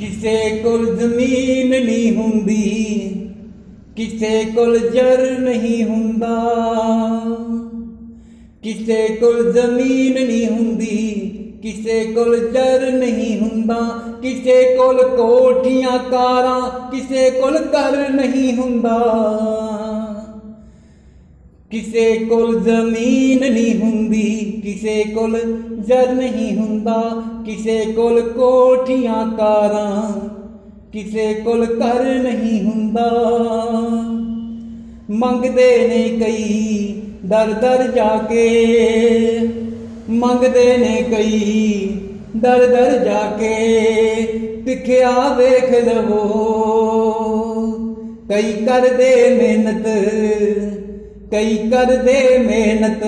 ਕਿਸੇ ਕੋਲ ਜ਼ਮੀਨ ਨਹੀਂ ਹੁੰਦੀ, ਕਿਸੇ ਕੋਲ ਜਰ ਨਹੀਂ ਹੁੰਦਾ, ਕਿਸੇ ਕੋਲ ਜ਼ਮੀਨ ਨਹੀਂ ਹੁੰਦੀ, ਕਿਸੇ ਕੋਲ ਜਰ ਨਹੀਂ ਹੁੰਦਾ, ਕਿਸੇ ਕੋਲ ਕੋਠੀਆਂ, ਕਾਰਾਂ, ਕਿਸੇ ਕੋਲ ਘਰ ਨਹੀਂ ਹੁੰਦਾ। ਕਿਸੇ ਕੋਲ ਜ਼ਮੀਨ ਨਹੀਂ ਹੁੰਦੀ, ਕਿਸੇ ਕੋਲ ਜਰ ਨਹੀਂ ਹੁੰਦਾ, ਕਿਸੇ ਕੋਲ ਕੋਠੀਆਂ ਕਾਰਾਂ, ਕਿਸੇ ਕੋਲ ਘਰ ਨਹੀਂ ਹੁੰਦਾ। ਮੰਗਦੇ ਨੇ ਕਈ ਦਰ ਦਰ ਜਾ ਕੇ, ਮੰਗਦੇ ਨੇ ਕਈ ਦਰ ਦਰ ਜਾ ਕੇ ਭਿਖਿਆ ਵੇਖ ਲਵੋ। ਕਈ ਕਰਦੇ ਮਿਹਨਤ ਕਈ ਕਰਦੇ ਮਿਹਨਤ,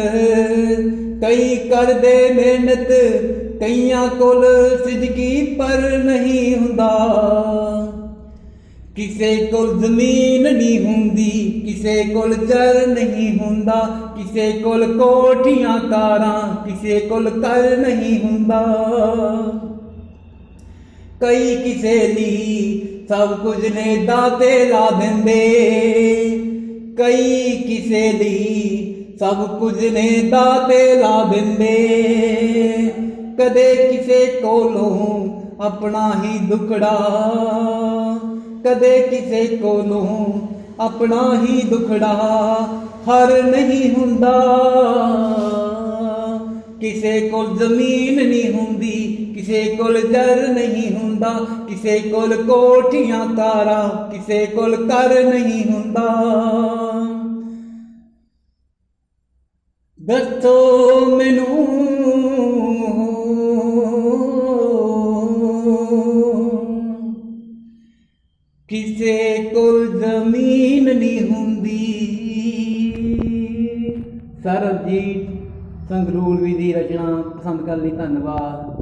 ਕਈ ਕਰਦੇ ਮਿਹਨਤ, ਕਈਆਂ ਕੋਲ ਸਿੱਧਕੀ ਪਰ ਨਹੀਂ ਹੁੰਦਾ। ਕਿਸੇ ਕੋਲ ਜ਼ਮੀਨ ਨਹੀਂ ਹੁੰਦੀ, ਕਿਸੇ ਕੋਲ ਜਰ ਨਹੀਂ ਹੁੰਦਾ, ਕਿਸੇ ਕੋਲ ਕੋਠੀਆਂ ਕਾਰਾਂ ਕਿਸੇ ਕੋਲ ਕਰ ਨਹੀਂ ਹੁੰਦਾ। ਕਈ ਕਿਸੇ ਲਈ ਸਭ ਕੁਝ ਨੇ ਦਾਤੇ ਲਾ ਦਿੰਦੇ। ਕਈ ਕਿਸੇ ਲਈ ਸਭ ਕੁਝ ਨੇ ਦਾਤੇ ਲਾ ਦਿੰਦੇ। ਕਦੇ ਕਿਸੇ ਕੋਲੋਂ ਆਪਣਾ ਹੀ ਦੁਖੜਾ। ਕਦੇ ਕਿਸੇ ਕੋਲੋਂ ਆਪਣਾ ਹੀ ਦੁਖੜਾ। ਹਰ ਨਹੀਂ ਹੁੰਦਾ। ਕਿਸੇ ਕੋਲ ਜ਼ਮੀਨ ਨਹੀਂ ਹੁੰਦੀ, ਕਿਸੇ ਕੋਲ ਜਰ ਨਹੀਂ ਹੁੰਦਾ, ਕਿਸੇ ਕੋਲ ਕੋਠੀਆਂ ਕਾਰਾਂ ਕਿਸੇ ਕੋਲ ਘਰ ਨਹੀਂ ਹੁੰਦਾ। ਦੱਸੋ ਮੈਨੂੰ। ਕਿਸੇ ਕੋਲ ਜ਼ਮੀਨ ਨਹੀਂ ਹੁੰਦੀ। ਸਰਬਜੀਤ ਸੰਗਰੂਰ ਵੀ ਦੀ ਰਚਨਾ ਪਸੰਦ ਕਰਨ ਲਈ ਧੰਨਵਾਦ।